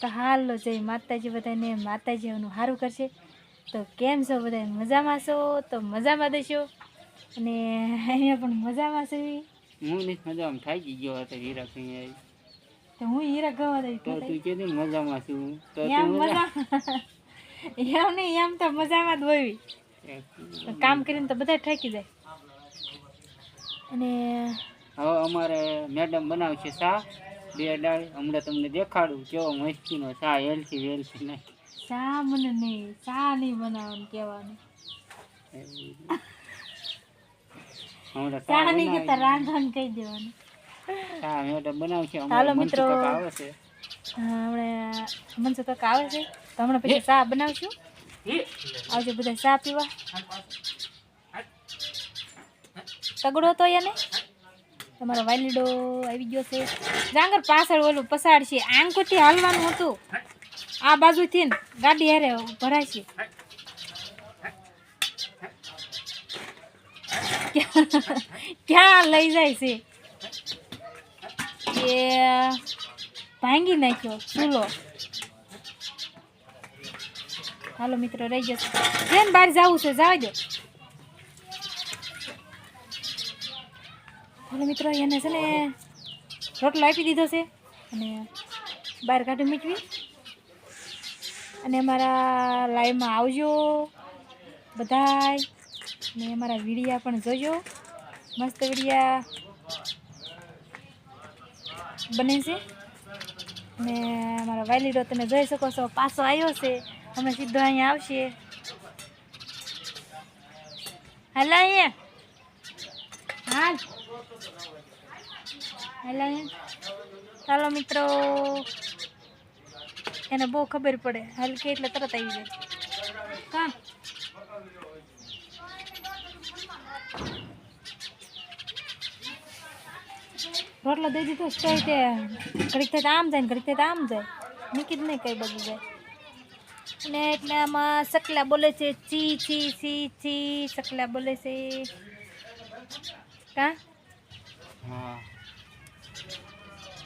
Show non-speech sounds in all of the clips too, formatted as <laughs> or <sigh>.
તો હાલો જય માતાજી બધાને. માતાજી એનું સારું કરશે. તો કેમ છો બધા મજામાં છો? તો મજામાં દેશો અને અહીંયા પણ મજામાં છે. હું નહીં મજામાં થઈ ગયો હતો હીરા સિંહ તો હું હીરા ગવા દઈ તો તું કે મજામાં છું. તો એમ મજા એમ નહીં એમ તો મજામાં જ હોય. કામ કરીને તો બધા થાકી જાય. અને હવે અમારે મેડમ બનાવશે ચા બે ડાળ. હમણાં તમને દેખાડું કેવો મસ્તીનો ચા હેલ્થી વેલ્થી નહીં ચા મને નહીં ચા નહીં બનાવવાનું કહેવાનું. હમણાં ચા ચા નહીં કહેતા બનાવી. કહી દેવાનું. ચા મેડમ બનાવશે હાલો મિત્રો. આવે છે. હમણાં મનસુખ કાકા આવે છે. તો હમણાં પછી ચા બનાવશું. આવજો બધા ચા પીવા. તગડો તો એને? તમારો વાલીડો આવી ગયો છે. ડાંગર પાછળ ઓલું પસાડ છે. આંગકોથી હાલવાનું હતું. આ બાજુથી ને ગાડી હારે ભરાય છે. ક્યાં- લઈ જાય છે? એ ભાંગી નાખ્યો ચૂલો. હાલો મિત્રો, રહી જશે. જેમ બહાર જવું છે, જવા હાલો મિત્રો એને છે ને રોટલો આપી દીધો છે અને બહાર કાઢી મૂકવી. અને અમારા લાઈવમાં આવજો બધાય. ને અમારા વિડીયા પણ જોજો. મસ્ત વિડીયા બને છે. ને અમારા વાયલીડો તમે જોઈ શકો છો, પાછો આવ્યો છે. અમે સીધો અહીંયા આવશે. હાલ અહીંયા. હાલ. અહીંયા ચાલો મિત્રો, એને બહુ ખબર પડે. હલકી એટલે તરત આવી જાય. કા રોટલો દઈ દીધો સ્ટોય તે. ઘડીક થાય આમ જાય ને ઘડીક થાય આમ જાય. નીકળી જ નહીં કઈ બધું જાય. અને એટલે આમાં સકલા બોલે છે, ચી ચી ચી ચી, સકલા બોલે છે. કા? હા.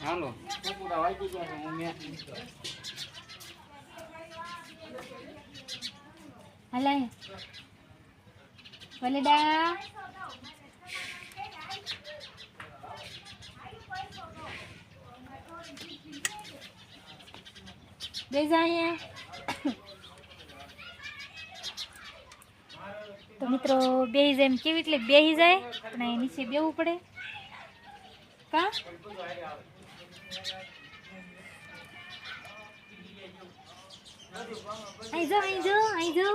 હાલો. કુકુડા વલેડા બેસા અહીંયા. તો મિત્રો બેહી જાય કેવી એટલે બેહી જાય? પણ અહીં નીચે બેવું પડે. કા? અહીં જો અહીં જો અહીં જો.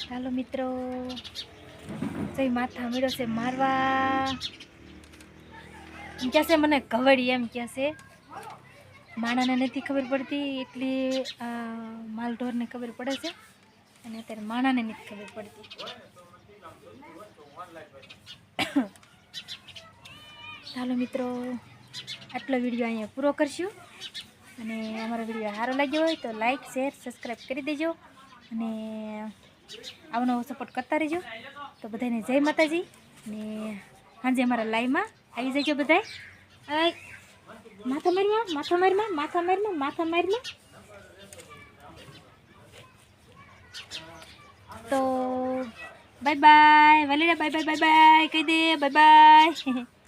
ચાલો મિત્રો. જઈ માથા મેળો છે મારવા. કહેશે મને ઘવડી એમ કહેશે માણાને નથી ખબર પડતી એટલી માલઢોરને ખબર પડે છે. અને અત્યારે માણાને નથી ખબર પડતી. ચાલો મિત્રો, આટલો વીડિયો અહીંયા પૂરો કરશું. અને અમારો વીડિયો સારો લાગ્યો હોય તો લાઈક, શેર સબસ્ક્રાઈબ કરી દેજો. અને આવનો સપોર્ટ કરતા રહેજો. તો બધાને જય માતાજી. અને સાંજે અમારા લાઈવમાં આવી જજો આય માથા મારમાં માથા મારમાં માથા મારમાં માથા મારમાં. તો બાય બાય વલીડા બાય બાય બાય બાય કહી દે બાય બાય <laughs>